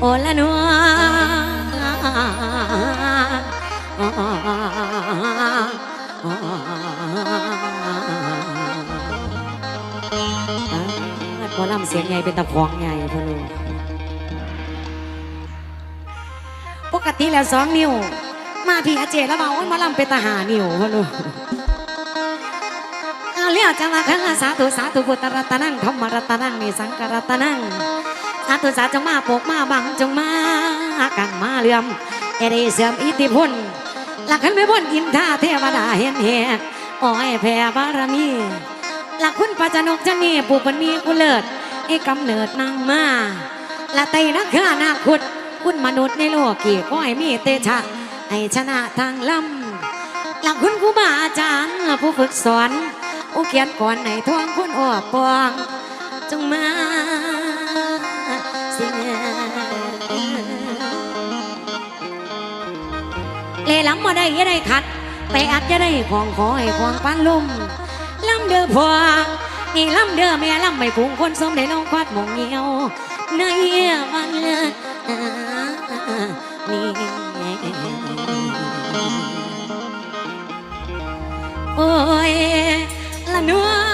โอละนัวพอลำเสียงใหญ่เป็นตะพองใหญ่พอลูกปกติแล้วสองนิ้ว มาพี่อาเจแล้วมาโอ้ยมาลำเป็นตาหานิ้วพอลูกเอาเรียกจังว่าคันละสาธุสาธุพุทธรัตนังธรรมรัตนังนี่สังกรัตนัง สาธุสาจงมาปกมาบังจงมากังมาเลื่อมเอเดเสื่อมอิทธิพลหลักขันไม่บนอินทาเทวดาเห็นเหตุอ้ยแผ่บารมีหลักคุณปัจจนกจันนี่ปุปนีกุเลิศไอ้กำเนิดนางมาละไตนักข้านาคุดคุณมนุษย์ในโลกกี่ก้อยมีเตชะให้ชนะทางลำหลักคุณครูบาอาจารย์ผู้ฝึกสอนผู้เขียนก่อนในทวงคุณอ้อปวงจงมา เลล้ำมาได้ยังได้ขัด แต่อาจจะได้ของขอให้ของปันลุ่มล้ำเด้อพอนี่ล้ำเด้อแม่ล้ำไม่พุงคนสมได้ลองควัดหมองเงียวในวันนี้โอ้ยละนัวนว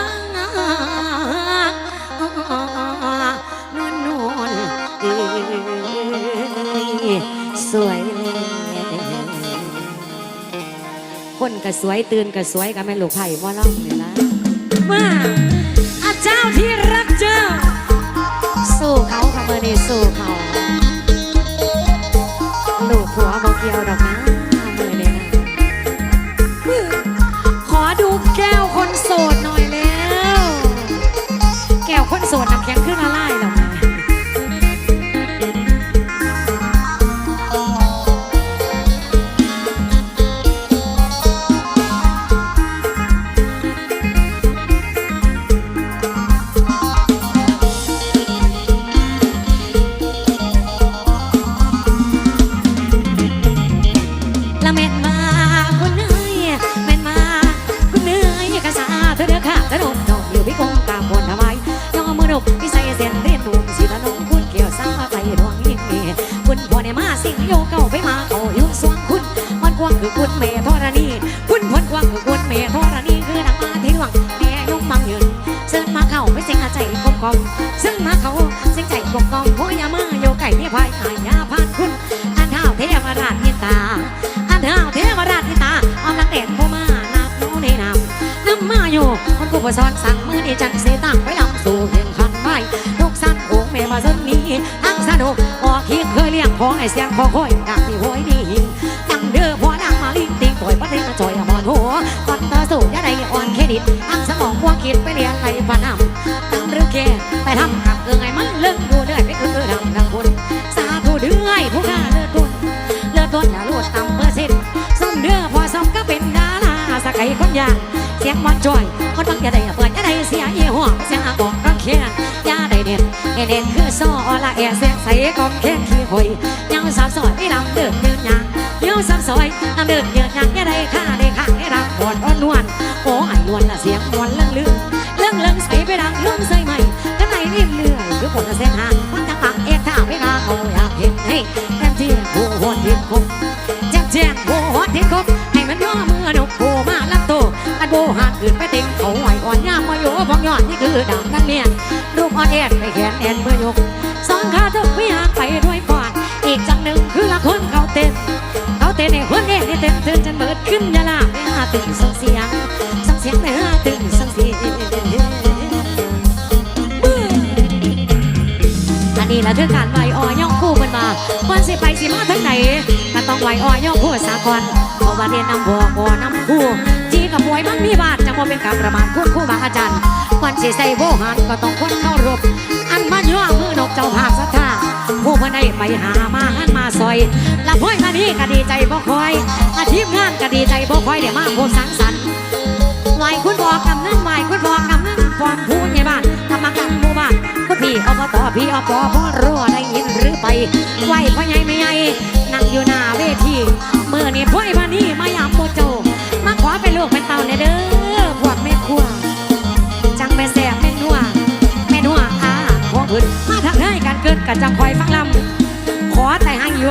ก็สวยตื่นก็สวยก็แม่นลูกไผ่ว่าล่องนี่ละมาอาเจ้าที่รักเจ้า สู้เขาค่ะเมื่อนี้สู้เขา โยเก่าไปมาเขาอยู่สวงคุณมันกว้างคือคุณเมธรณีคุณพนกว้างคือคุณเมธรณีคือนางมาที่หวังแม่ยงมังยืนเสิร์มาเข้าไม่เสียงใจกลมกลมซึ่งมาเขาเสียงใจกลมกลมโอยามาโยไก่เนี่ยพายหายาพานคุณอันเท้าเทวราชเมตตาอันเท้าเทวราชที่ตาออมนักเด่นผู้มานับโนในนำน้ำมาอยู่คนกูประสอนสั่งมือนี่จันเสตั้งไปลำสู่เพียงขันไม้ลูกสั้นโค้งแม่มาเส้นนี้ทั้งสนุกออกเคีย ของไอ้เสียงคอคอยดังที่ห้อยนี่ตั้งเด้อพอดังมาลิ้นติงป่อยปัดเล่นมาจ่อยมอนหัวฟันเตาสู่ยาใดอ่อนเครดิตทั้งสมองว่าคิดไปเรียนไรพนำตั้งเรื่องแก่ไปทำกับเอื้องไงมันเลิกดูเลื่อยไปคือดำดังคุณสาธุเดือยผู้ข้าเลือดตุนเลือดต้นอย่าลดต่ำเปอร์เซ็นต์ส้มเดือพอส้มก็เป็นดาราสกายคนยางเสียงมันจ่อย ละแอเสียงใสกอมแค่ขี้หอยยังสาวสอยไม่ลำเดินยืนยางเดี๋ยวสาวสอยลำเดินยืนยางอย่าได้ข้าได้ข้างได้รักอ่อนอ่อนนวลโอ้ไอ้นวลละเสียงนวลเรื่องลืมเรื่องเรื่องใสไปดังลุ่มใส่ใหม่ข้างในเรียบเรื่อยคือผลเส้นหางมันจะปักเอกท่าเวลาเขาอยากเห็นให้แค่ที่หัวหัวทิพคงแจ้งแจ้งโบฮอดทิศคบให้มันย่อมือนกโบมาลับโตอันโบหาดขึ้นไปติงเขาไหวอ่อนย่ามมาโยพองยอดนี่คือดำนั่นเนี่ยรูปอ่อนแอนไปแขนแอนเมื่อยก สองขาทุกวิหางไปด้วยปอดอีกจังหนึ่งคือละคนเขาเต้นเขาเต้นในหัวแดงนี่ยเต้นตื่นจนเบิดขึ้นยาลาไปหาตึงส่งเสียงส่งเสียงไปหาตึงส่งเสียงอันนี้ละคือการไหวออย่องคู่มันมาก่อนสิไปสิมาทั้งไหนก็ต้องไหวออย่องคู่สากลเพราะว่าเรียนนำบัวบัวนำคู่จีกับมวยมันมีบาทจะมาเป็นการประมาณคุณครู่บาอาจารย์ก่อนสิใส่โบหันก็ต้องคนเข้ารบ อันมาย่อมือนกเจ้าภาพสัทธาผู้พันได้ไปหามาหันมาซอยละพ่อยมานี่ก็ดีใจบ่คอยอาทีมงานก็ดีใจบ่คอยเดี๋ยวมาพบสังสรรค์ไหวคุณบอกกำนันไหวคุณบอกกำนันฟอนผู้ใหญ่บ้านกรรมการหมู่บ้านคุณพี่อบตพี่อบตพ่อรัวได้ยินหรือไปไหวพ่อใหญ่ไม่ใหญ่นั่งอยู่หน้าเวทีเมื่อนี่พ่อยมานี่มายามโมโจมาขอเป็นลูกเป็นเต่าในเด้อ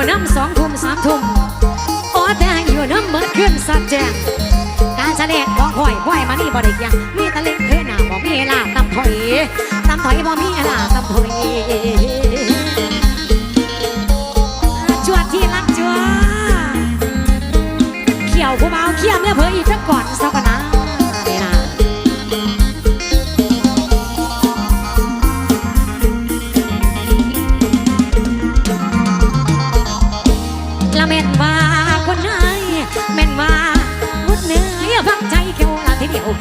อยู่น้ำสองทุ่มสามทุ่มอ๋อแต่อยู่น้ำเมื่อคืนสัดแจงการแสดงของข่อยข่อยมานี่บ่ได้ยังมีตะเล่นเคยหน้าบ่มีลาตำถอยตำถอยบ่มีลาตำถอยจวดที่รักจวดเขี่ยวผู้เบาเขี่ยเมียเผยอีกจักก่อนสักนะนี่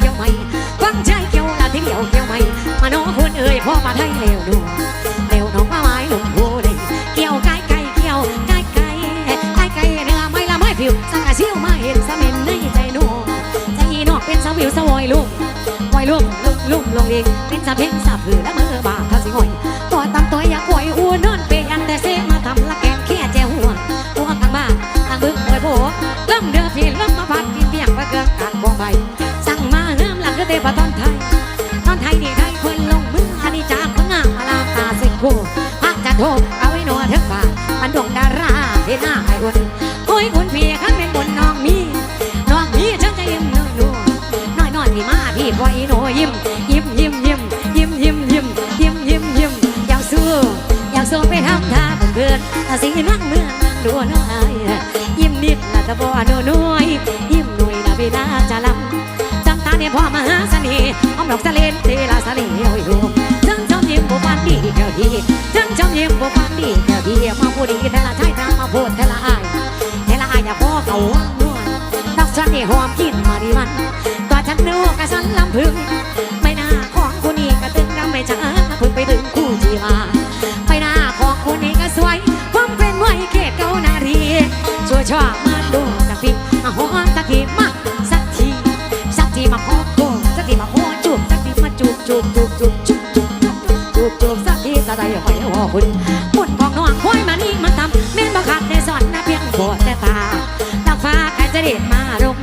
เดียวเกี่ยวไม่ฟังใจเกี่ยวละทีเดียวเกี่ยวไม่มาโน้คุณเอ่ยพ่อมาไทยเร็วดูเร็วน้องมาไม้หนุ่มผู้ใดเกี่ยวไก่ไก่เกี่ยวไก่ไก่ไก่ไก่เนื้อไม่ละไม่ผิวสังอาเชี่วมาเห็นสม็นในใจหนูใจนอกเป็นสวิวสวอยลุ่มวอยลุ่มลุ่มลุ่มลงเองเป็นสะเพ็งสะผือและมือบาเขาสิหอยตัวตำตัวอยากป่วยอ้วนนอน เริ่มหลังก็เตะปะตอนไทยตอนไทยดีไทยคนลงมืออันนี้จากพงามมาลาตาสิกูพระจันโทเอาไว้หนัวเถิดบามันดงดาราเห็นหน้าไอ้คนโอ้ยคุณพี่ข้างเป็นบนน้องมีน้องมีฉันจะยิ้มน้อยนัวน้อยน้อยพี่มาพี่คอยหนูยิ้มยิ้มยิ้มยิ้มยิ้มยิ้มยิ้มยิ้มยิ้มยิ้มอยากสู้อยากสู้ไปทำท่าเพื่อนถ้าสินั่งเมืองนั่งดูน้อยยิ้มนิดละตะบอดูน้อยยิ้มหน่วยละเวลาจะลำจำตา พ่อมหาเสน่ห์อ้อมดอกสะเลนเทลาสะเลโอ้ยดูจังจอมยิ้มบ่ฟันดีแก้วดีจังจอมยิ้มบ่ฟันดีแก้วดีมาพูดดีแต่ละชายทางมาพูดแต่ละอายแต่ละอายอย่าพ่อเขาว่างนวลดอกสันนี่หอมกินมาดีมันก็ฉันนึกว่าสันลำพึง ทีมาขอโกงสักทีมาขอจูบสักทีมาจูบจูบจูบจูบจูบจูบจูบจูบจูบสักทีจะได้หอยหัวคุณปุ่นของน้องควายมานี่มาทำเม่นบังคับในสอนนะเพียงโบแต่ตาตาฟ้าใครจะเด็ดมาดม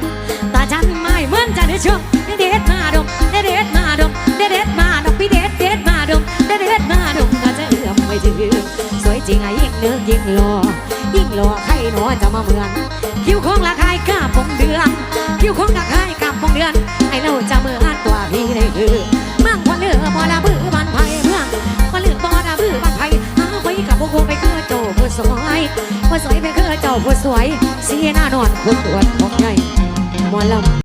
ตาฉันไม่เหมือนจะได้ชมเด็ดมาดมเด็ดมาดมเด็ดมาดมพี่เด็ดเด็ดมาดมเด็ดมาดมก็จะเอื้อมไม่ถึงสวยจริงอะยิ่งเนื้อยิ่งหล่อยิ่งหล่อใครหนอจะมาเหมือนคิ้วของละคายกล้าปงเดือนคิ้วของละคายกล้าปงเดือน ผู้สวยเสียหน้านอนผู้ตรวจของใหญ่หมอลำ